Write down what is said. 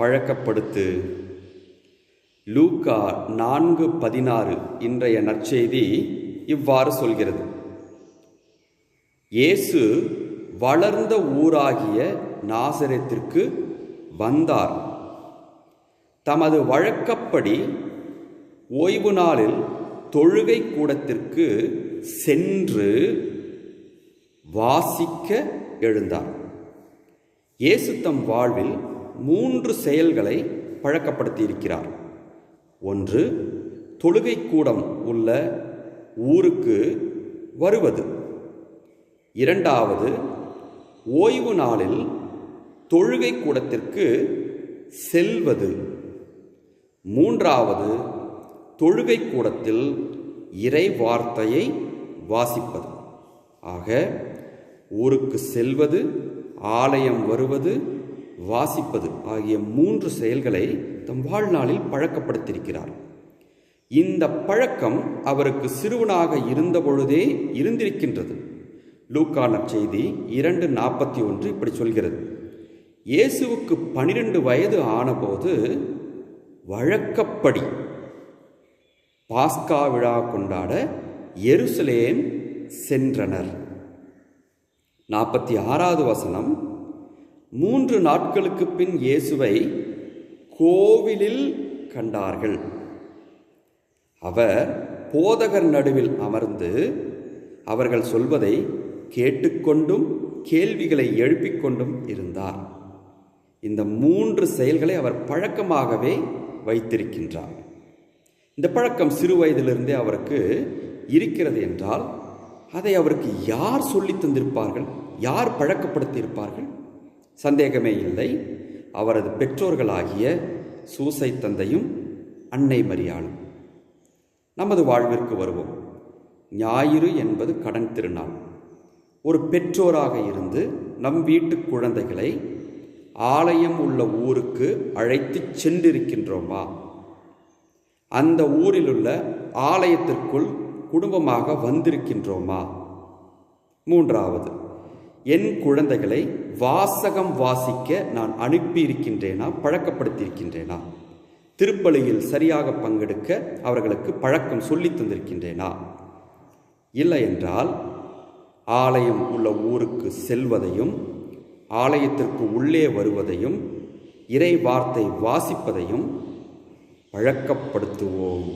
பழக்கப்படுத்து. லூக்கா நான்கு பதினாறு இன்றைய நற்செய்தி இவ்வாறு சொல்கிறது. இயேசு வளர்ந்த ஊராகிய நாசரத்திற்கு வந்தார். தமது வழக்கப்படி ஓய்வு நாளில் தொழுகை கூடத்திற்கு சென்று வாசிக்க எழுந்தார். இயேசு தம் வாழ்வில் மூன்று செயல்களை பழக்கப்படுத்தியிருக்கிறார். ஒன்று தொழுகை கூடம் உள்ள ஊருக்கு வருவது. இரண்டாவது ஓய்வு நாளில் தொழுகை கூடத்திற்கு செல்வது. மூன்றாவது தொழுகை கூடத்தில் இறை வார்த்தையை வாசிப்பது. ஆக ஊருக்கு செல்வது ஆலயம் வருவது வாசிப்பது ஆகிய மூன்று செயல்களை தம் வாழ்நாளில் பழக்கப்படுத்தியிருக்கிறார். இந்த பழக்கம் அவருக்கு சிறுவனாக இருந்தபொழுதே இருந்திருக்கின்றது. லூக்கான செய்தி இரண்டு நாற்பத்தி ஒன்று இப்படி சொல்கிறது. இயேசுவுக்கு பனிரெண்டு வயது ஆனபோது வழக்கப்படி பாஸ்கா விழா கொண்டாட எருசலேம் சென்றனர். நாற்பத்தி ஆறாவது வசனம் மூன்று நாட்களுக்கு பின் இயேசுவை கோவிலில் கண்டார்கள். அவர் போதகர் நடுவில் அமர்ந்து அவர்கள் சொல்வதை கேட்டுக்கொண்டும் கேள்விகளை எழுப்பிக் கொண்டும் இருந்தார். இந்த மூன்று செயல்களை அவர் பழக்கமாகவே வைத்திருக்கின்றார். இந்த பழக்கம் சிறு வயதிலிருந்தே அவருக்கு இருக்கிறது என்றால் அதை அவருக்கு யார் சொல்லி தந்திருப்பார்கள்? யார் பழக்கப்படுத்தியிருப்பார்கள்? சந்தேகமே இல்லை. அவரது பெற்றோர்களாகிய சூசை தந்தையும் அன்னை மரியாளும். நமது வாழ்விற்கு வருவோம். ஞாயிறு என்பது கடன் திருநாள். ஒரு பெற்றோராக இருந்து நம் வீட்டு குழந்தைகளை ஆலயம் உள்ள ஊருக்கு அழைத்து சென்றிருக்கின்றோமா? அந்த ஊரிலுள்ள ஆலயத்திற்குள் குடும்பமாக வந்திருக்கின்றோமா? மூன்றாவது என் குழந்தைகளை வாசகம் வாசிக்க நான் அனுப்பியிருக்கின்றேனா பழக்கப்படுத்தியிருக்கின்றேனா? திருப்பலியில் சரியாக பங்கெடுக்க அவர்களுக்கு பழக்கம் சொல்லி தந்திருக்கின்றேனா? இல்லை என்றால் ஆலயம் உள்ள ஊருக்கு செல்வதையும் ஆலயத்திற்கு உள்ளே வருவதையும் இறை வார்த்தை வாசிப்பதையும் பழக்கப்படுத்துவோம்.